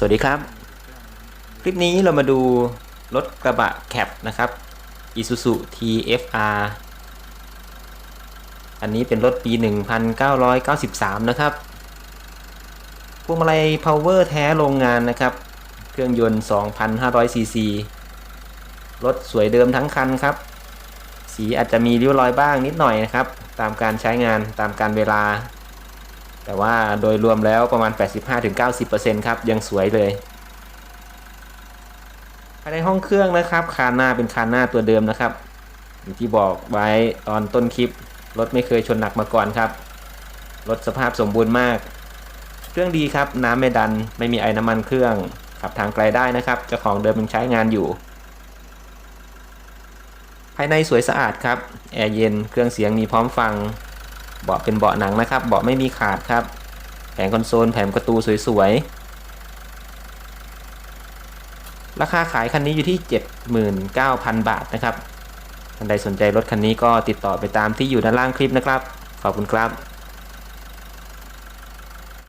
สวัสดีครับ คลิปนี้เรามาดูรถกระบะแคปนะครับ Isuzu TFR อันนี้เป็นรถปี 1993 นะครับ พวงมาลัย Power แท้โรงงานนะครับ เครื่องยนต์ 2,500 ซีซี รถสวยเดิมทั้งคันครับ สีอาจจะมีริ้วรอยบ้างนิดหน่อยนะครับ ตามการใช้งานตามการเวลา แต่ว่าโดยรวมแล้วประมาณ 85-90%ครับ ยังสวยเลยภายในห้องเครื่องนะครับ คานหน้าเป็นคานหน้าตัวเดิมนะครับอย่างที่บอกไว้ตอนต้นคลิป รถไม่เคยชนหนักมาก่อนครับ รถสภาพสมบูรณ์มาก เครื่องดีครับ น้ำไม่ดัน ไม่มีไอ้น้ำมันเครื่อง ขับทางไกลได้นะครับเจ้าของเดิมยังใช้งานอยู่ ภายในสวยสะอาดครับ แอร์เย็น เครื่องเสียงมีพร้อมฟัง เบาะเป็นเบาะหนังนะครับ เบาะไม่มีขาดครับ แผงคอนโซล แผงประตูสวยๆ ราคาขายคันนี้อยู่ที่ 79,000 บาทนะครับท่านใดสนใจรถคันนี้ก็ติดต่อไปตามที่อยู่ด้านล่างคลิปนะครับ ขอบคุณครับ